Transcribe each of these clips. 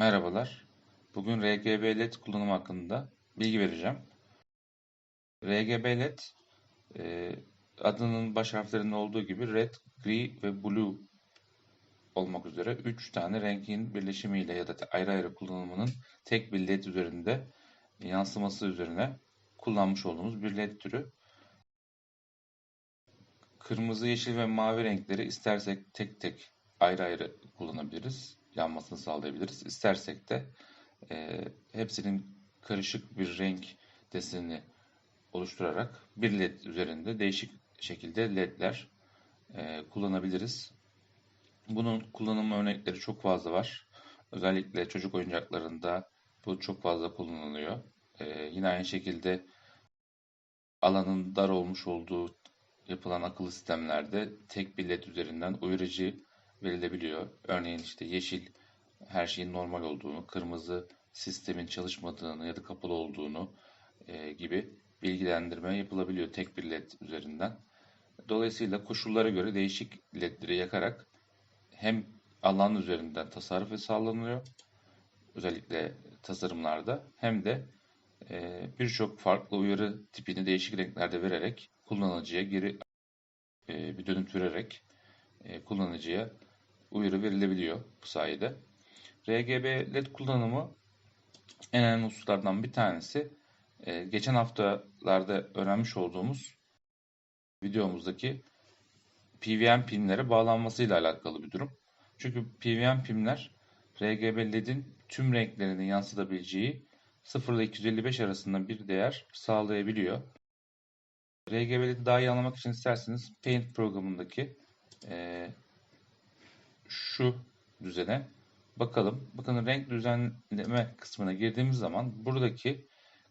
Merhabalar. Bugün RGB LED kullanımı hakkında bilgi vereceğim. RGB LED e, adının baş harflerinde olduğu gibi red, gri ve blue olmak üzere 3 tane rengin birleşimiyle ya da ayrı ayrı kullanımının tek bir LED üzerinde yansıması üzerine kullanmış olduğumuz bir LED türü. Kırmızı, yeşil ve mavi renkleri istersek tek tek ayrı ayrı kullanabiliriz. Yanmasını sağlayabiliriz. İstersek de e, hepsinin karışık bir renk desenini oluşturarak bir led üzerinde değişik şekilde ledler e, kullanabiliriz. Bunun kullanım örnekleri çok fazla var. Özellikle çocuk oyuncaklarında bu çok fazla kullanılıyor. E, yine aynı şekilde alanın dar olmuş olduğu yapılan akıllı sistemlerde tek bir led üzerinden uyarıcı verilebiliyor. Örneğin işte yeşil her şeyin normal olduğunu, kırmızı sistemin çalışmadığını ya da kapalı olduğunu e, gibi bilgilendirme yapılabiliyor tek bir led üzerinden. Dolayısıyla koşullara göre değişik ledleri yakarak hem alan üzerinden tasarruf sağlanıyor özellikle tasarımlarda hem de e, birçok farklı uyarı tipini değişik renklerde vererek kullanıcıya geri e, bir dönüt vererek e, kullanıcıya uyarı verilebiliyor bu sayede. RGB LED kullanımı en önemli hususlardan bir tanesi e, geçen haftalarda öğrenmiş olduğumuz videomuzdaki PWM pinlere bağlanmasıyla alakalı bir durum. Çünkü PWM pinler RGB LED'in tüm renklerini yansıtabileceği 0 ile 255 arasında bir değer sağlayabiliyor. RGB LED'i daha iyi anlamak için isterseniz Paint programındaki e, şu düzene bakalım. Bakın renk düzenleme kısmına girdiğimiz zaman buradaki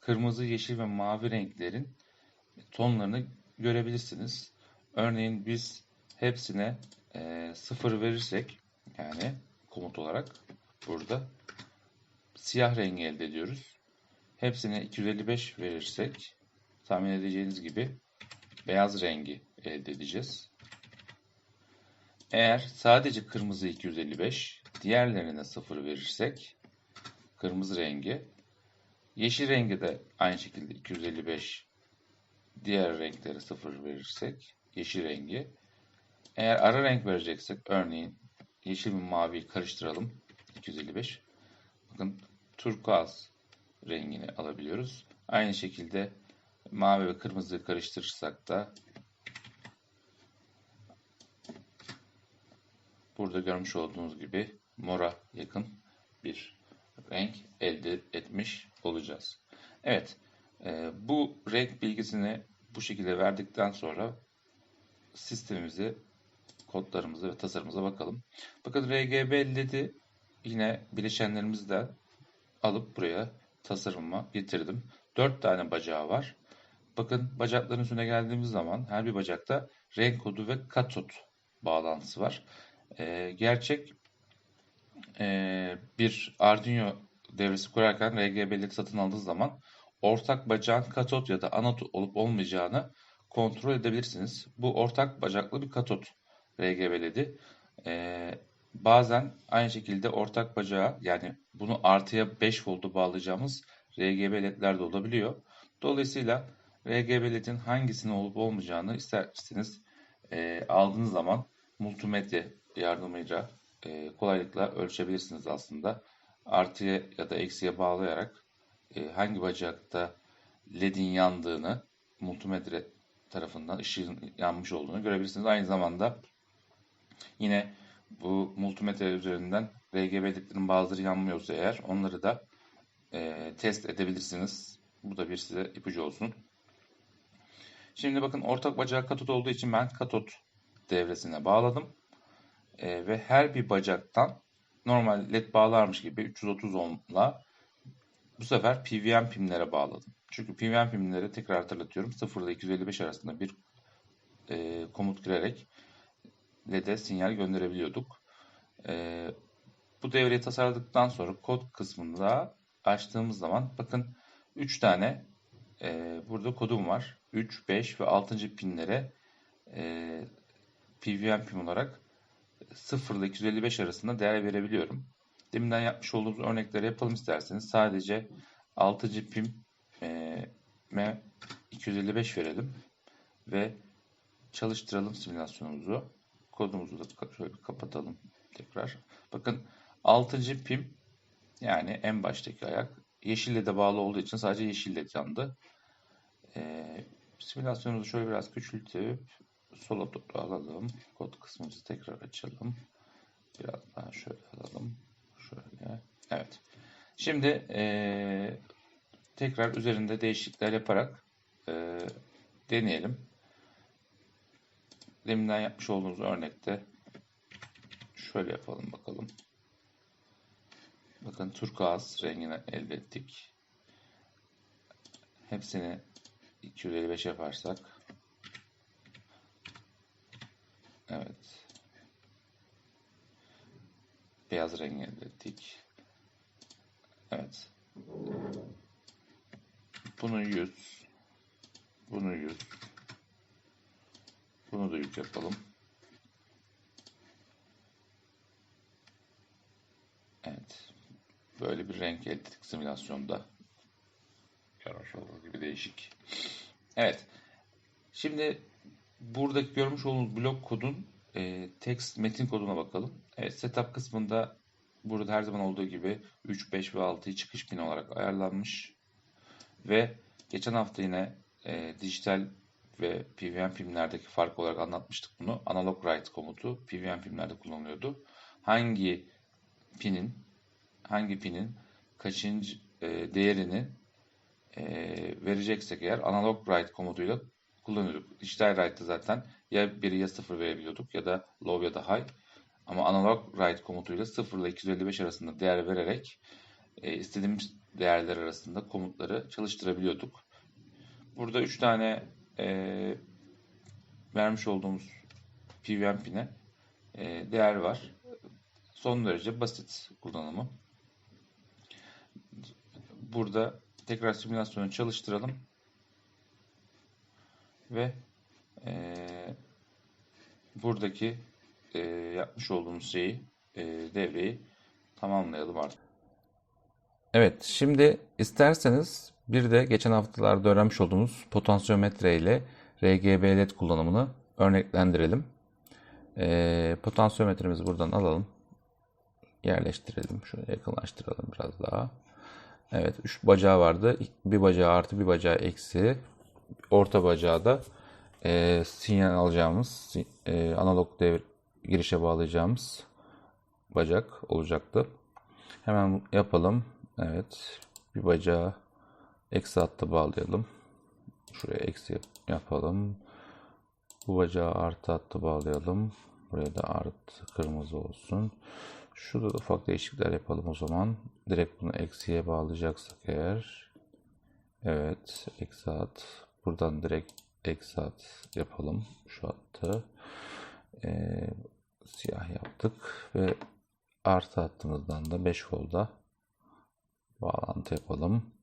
kırmızı, yeşil ve mavi renklerin tonlarını görebilirsiniz. Örneğin biz hepsine e, sıfır verirsek yani komut olarak burada siyah rengi elde ediyoruz. Hepsine 255 verirsek tahmin edeceğiniz gibi beyaz rengi elde edeceğiz. Eğer sadece kırmızı 255, diğerlerine 0 verirsek kırmızı rengi, yeşil rengi de aynı şekilde 255, diğer renklere 0 verirsek yeşil rengi. Eğer ara renk vereceksek örneğin yeşil ve maviyi karıştıralım 255. Bakın turkuaz rengini alabiliyoruz. Aynı şekilde mavi ve kırmızıyı karıştırırsak da burada görmüş olduğunuz gibi mora yakın bir renk elde etmiş olacağız. Evet, e, bu renk bilgisini bu şekilde verdikten sonra sistemimizi, kodlarımızı ve tasarımımıza bakalım. Bakın RGB LED'i yine bileşenlerimizden alıp buraya tasarıma getirdim. 4 tane bacağı var. Bakın bacakların üstüne geldiğimiz zaman her bir bacakta renk kodu ve katot bağlantısı var. Ee, gerçek e, bir Arduino devresi kurarken RGB'leri satın aldığı zaman ortak bacağın katot ya da anot olup olmayacağını kontrol edebilirsiniz. Bu ortak bacaklı bir katot RGB LED'i. Ee, bazen aynı şekilde ortak bacağı yani bunu artıya 5 voltu bağlayacağımız RGB LED'ler de olabiliyor. Dolayısıyla RGB LED'in hangisinin olup olmayacağını isterseniz e, aldığınız zaman multimedya yardımıyla e, kolaylıkla ölçebilirsiniz aslında. Artıya ya da eksiye bağlayarak e, hangi bacakta ledin yandığını multimedya tarafından ışığın yanmış olduğunu görebilirsiniz. Aynı zamanda yine bu multimedya üzerinden RGB ledlerin bazıları yanmıyorsa eğer onları da e, test edebilirsiniz. Bu da bir size ipucu olsun. Şimdi bakın ortak bacağı katot olduğu için ben katot devresine bağladım. E, ve her bir bacaktan normal led bağlarmış gibi 330 ohm'la bu sefer PWM pimlere bağladım. Çünkü PWM pimleri tekrar hatırlatıyorum 0 ile 255 arasında bir e, komut girerek LED'e sinyal gönderebiliyorduk. E, bu devreyi tasarladıktan sonra kod kısmında açtığımız zaman bakın 3 tane e, burada kodum var. 3, 5 ve 6. pinlere e, PWM pin olarak 0 ile 255 arasında değer verebiliyorum. Deminden yapmış olduğumuz örnekleri yapalım isterseniz. Sadece 6. pim e, me 255 verelim ve çalıştıralım simülasyonumuzu. Kodumuzu da şöyle kapatalım tekrar. Bakın 6. pim yani en baştaki ayak yeşille de bağlı olduğu için sadece yeşille yandı. Ee, simülasyonumuzu şöyle biraz küçültüp sola doğru alalım. Kod kısmımızı tekrar açalım. Biraz daha şöyle alalım. Şöyle. Evet. Şimdi ee, tekrar üzerinde değişiklikler yaparak ee, deneyelim. Deminden yapmış olduğumuz örnekte şöyle yapalım bakalım. Bakın turkuaz rengini elde ettik. Hepsini 255 yaparsak evet beyaz rengi elde. Evet. Bunu 100 bunu 100 bunu da 100 yapalım. Evet. Böyle bir renk elde ettik simülasyonda. Görmüş olduğunuz gibi değişik. Evet. Şimdi buradaki görmüş olduğunuz blok kodun e, text metin koduna bakalım. Evet, setup kısmında burada her zaman olduğu gibi 3, 5 ve 6'yı çıkış pin olarak ayarlanmış. Ve geçen hafta yine e, dijital ve PWM filmlerdeki fark olarak anlatmıştık bunu. Analog write komutu PWM filmlerde kullanılıyordu. Hangi pinin hangi pinin kaçıncı e, değerini e, vereceksek eğer analog write komutuyla kullanıyorduk. Dijital write'da zaten ya 1'i ya 0 verebiliyorduk ya da low ya da high. Ama analog write komutuyla 0 ile 255 arasında değer vererek e, istediğimiz değerler arasında komutları çalıştırabiliyorduk. Burada 3 tane e, vermiş olduğumuz PWM pine e, değer var. Son derece basit kullanımı. Burada tekrar simülasyonu çalıştıralım. Ve e, buradaki e, yapmış olduğumuz şeyi, e, devreyi tamamlayalım artık. Evet, şimdi isterseniz bir de geçen haftalarda öğrenmiş olduğumuz potansiyometre ile RGB LED kullanımını örneklendirelim. Ee, potansiyometremizi buradan alalım. Yerleştirelim. Şöyle yakınlaştıralım biraz daha. Evet, üç bacağı vardı. Bir bacağı artı, bir bacağı eksi. Orta bacağı da e, sinyal alacağımız, e, analog devir girişe bağlayacağımız bacak olacaktı. Hemen yapalım. Evet. Bir bacağı eksi hatta bağlayalım. Şuraya eksi yapalım. Bu bacağı artı hattı bağlayalım. Buraya da artı kırmızı olsun. Şurada da ufak değişiklikler yapalım o zaman. Direkt bunu eksiye bağlayacaksak eğer. Evet. Eksi hat. Buradan direkt hat yapalım. Şu hattı. Ee, siyah yaptık. Ve artı hattımızdan da 5 volda bağlantı yapalım.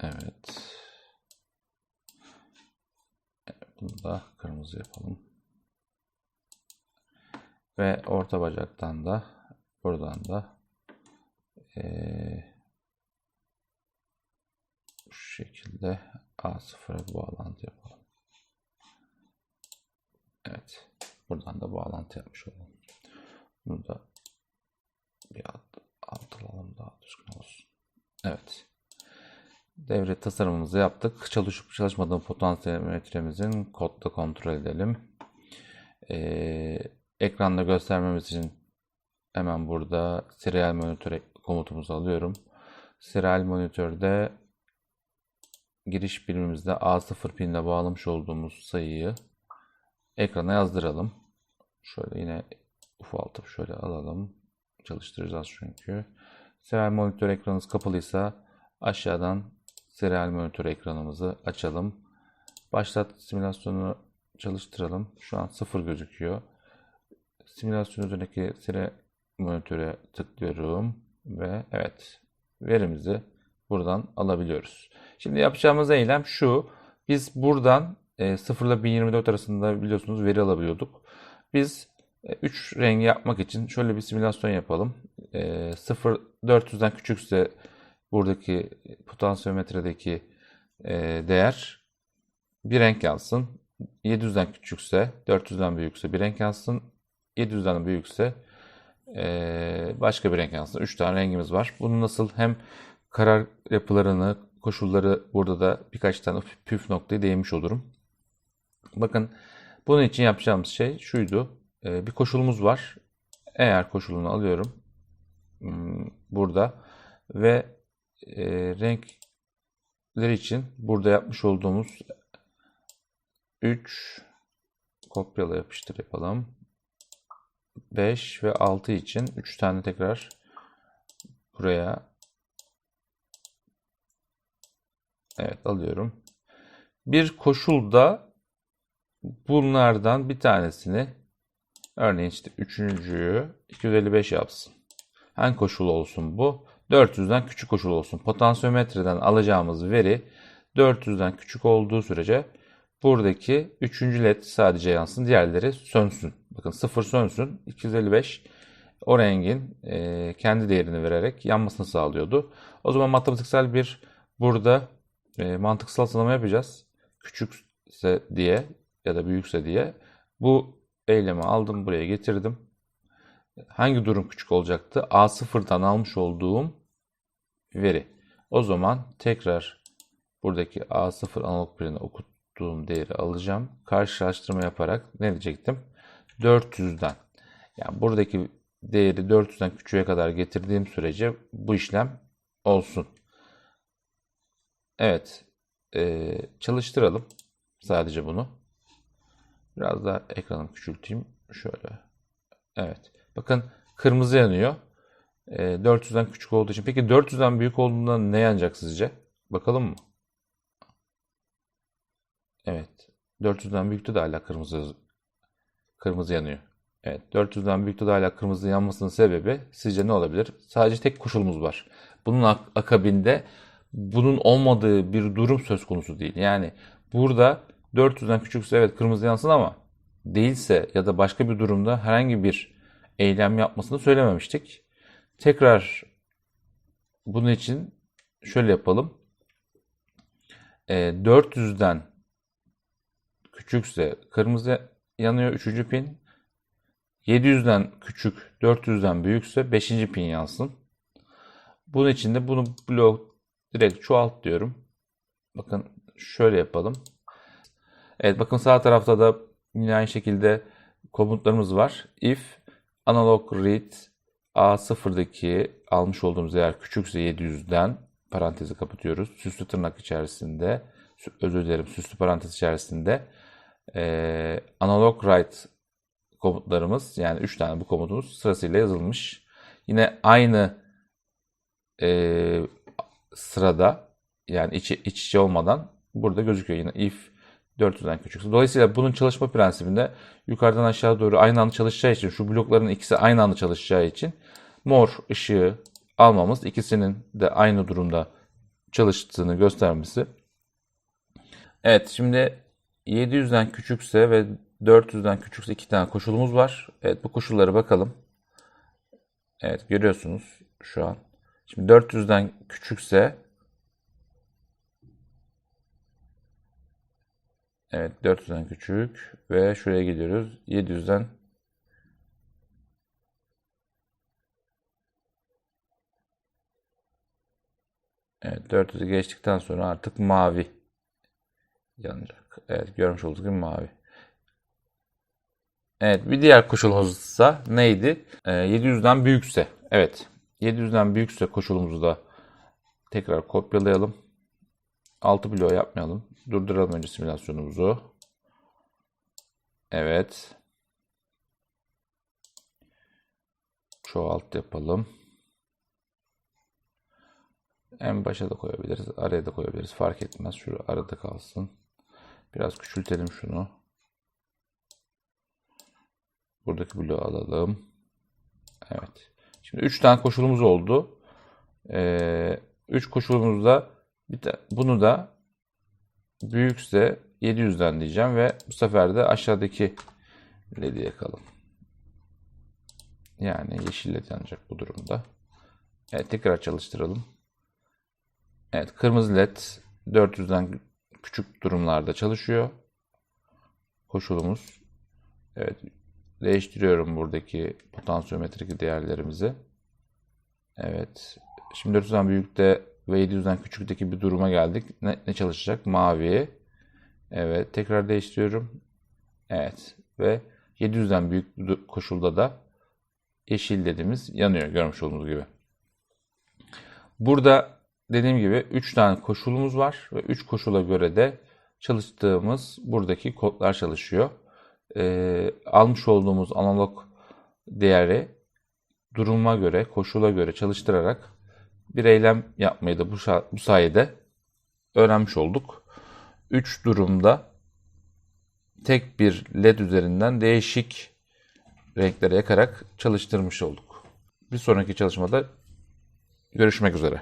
Evet. Bunu da kırmızı yapalım. Ve orta bacaktan da buradan da eee, şu şekilde A0'a bağlantı yapalım. Evet. Buradan da bağlantı yapmış olalım. Bunu da bir alt, alt alalım daha düzgün olsun. Evet. Devre tasarımımızı yaptık. Çalışıp çalışmadığını potansiyometremizin kodda kontrol edelim. Ee, ekranda göstermemiz için hemen burada serial monitör komutumuzu alıyorum. Serial monitörde giriş birimimizde A0 pinle bağlamış olduğumuz sayıyı ekrana yazdıralım. Şöyle yine ufaltıp şöyle alalım. Çalıştıracağız çünkü. Serial monitör ekranınız kapalıysa aşağıdan serial monitör ekranımızı açalım. Başlat simülasyonu çalıştıralım. Şu an sıfır gözüküyor. Simülasyon üzerindeki serial monitöre tıklıyorum ve evet verimizi buradan alabiliyoruz. Şimdi yapacağımız eylem şu. Biz buradan e, 0 ile 1024 arasında biliyorsunuz veri alabiliyorduk. Biz 3 rengi yapmak için şöyle bir simülasyon yapalım. E, 0 400'den küçükse buradaki potansiyometredeki e, değer bir renk yansın. 700'den küçükse, 400'den büyükse bir renk yansın. 700'den büyükse e, başka bir renk yansın. 3 tane rengimiz var. Bunu nasıl hem karar yapılarını, koşulları burada da birkaç tane püf noktayı değinmiş olurum. Bakın bunun için yapacağımız şey şuydu. E, bir koşulumuz var. Eğer koşulunu alıyorum hmm, burada ve e, renkler için burada yapmış olduğumuz 3 kopyala yapıştır yapalım. 5 ve 6 için 3 tane tekrar buraya evet alıyorum. Bir koşulda bunlardan bir tanesini örneğin işte üçüncüyü 255 yapsın. Hangi koşul olsun bu? 400'den küçük koşul olsun. Potansiyometreden alacağımız veri 400'den küçük olduğu sürece buradaki 3. led sadece yansın. Diğerleri sönsün. Bakın 0 sönsün. 255 o rengin kendi değerini vererek yanmasını sağlıyordu. O zaman matematiksel bir burada e, mantıksal sınama yapacağız. Küçükse diye ya da büyükse diye. Bu eylemi aldım buraya getirdim. Hangi durum küçük olacaktı? A0'dan almış olduğum veri. O zaman tekrar buradaki A0 analog birini okuttuğum değeri alacağım. Karşılaştırma yaparak ne diyecektim? 400'den. Yani buradaki değeri 400'den küçüğe kadar getirdiğim sürece bu işlem olsun. Evet. Ee, çalıştıralım. Sadece bunu. Biraz daha ekranı küçülteyim. Şöyle. Evet. Bakın kırmızı yanıyor. E, 400'den küçük olduğu için. Peki 400'den büyük olduğunda ne yanacak sizce? Bakalım mı? Evet. 400'den büyükte de hala kırmızı kırmızı yanıyor. Evet. 400'den büyükte de hala kırmızı yanmasının sebebi sizce ne olabilir? Sadece tek koşulumuz var. Bunun ak akabinde bunun olmadığı bir durum söz konusu değil. Yani burada 400'den küçükse evet kırmızı yansın ama değilse ya da başka bir durumda herhangi bir eylem yapmasını söylememiştik. Tekrar bunun için şöyle yapalım. E, 400'den küçükse kırmızı yanıyor 3. pin. 700'den küçük 400'den büyükse 5. pin yansın. Bunun için de bunu blok direkt çoğalt diyorum. Bakın şöyle yapalım. Evet bakın sağ tarafta da yine aynı şekilde komutlarımız var. If analog read A0'daki almış olduğumuz değer küçükse 700'den parantezi kapatıyoruz. Süslü tırnak içerisinde özür dilerim süslü parantez içerisinde analog write komutlarımız yani 3 tane bu komutumuz sırasıyla yazılmış. Yine aynı sırada yani iç, iç içe olmadan burada gözüküyor yine if 400'den küçükse. Dolayısıyla bunun çalışma prensibinde yukarıdan aşağı doğru aynı anda çalışacağı için şu blokların ikisi aynı anda çalışacağı için mor ışığı almamız ikisinin de aynı durumda çalıştığını göstermesi. Evet şimdi 700'den küçükse ve 400'den küçükse iki tane koşulumuz var. Evet bu koşullara bakalım. Evet görüyorsunuz şu an. Şimdi 400'den küçükse Evet 400'den küçük ve şuraya gidiyoruz. 700'den Evet 400'ü geçtikten sonra artık mavi yanacak. Evet görmüş olduğunuz gibi mavi. Evet bir diğer koşulumuzsa neydi? Ee, 700'den büyükse. Evet 700'den büyükse koşulumuzu da tekrar kopyalayalım. 6 bloğu yapmayalım. Durduralım önce simülasyonumuzu. Evet. Çoğalt yapalım. En başa da koyabiliriz. Araya da koyabiliriz. Fark etmez. Şurada arada kalsın. Biraz küçültelim şunu. Buradaki bloğu alalım. Evet. Şimdi 3 tane koşulumuz oldu. 3 ee, koşulumuzda bir bunu da büyükse 700'den diyeceğim ve bu sefer de aşağıdaki LED'i yakalım. Yani yeşil led yanacak bu durumda. Evet tekrar çalıştıralım. Evet kırmızı led 400'den küçük durumlarda çalışıyor. Koşulumuz. Evet değiştiriyorum buradaki potansiyometrik değerlerimizi. Evet. Şimdi 400'den büyükte ve 700'den küçükteki bir duruma geldik. Ne, ne çalışacak? Mavi. Evet. Tekrar değiştiriyorum. Evet. Ve 700'den büyük koşulda da yeşil dediğimiz yanıyor. Görmüş olduğunuz gibi. Burada dediğim gibi 3 tane koşulumuz var ve 3 koşula göre de çalıştığımız buradaki kodlar çalışıyor. Ee, almış olduğumuz analog değeri duruma göre, koşula göre çalıştırarak bir eylem yapmayı da bu, bu sayede öğrenmiş olduk. 3 durumda tek bir led üzerinden değişik renklere yakarak çalıştırmış olduk. Bir sonraki çalışmada görüşmek üzere.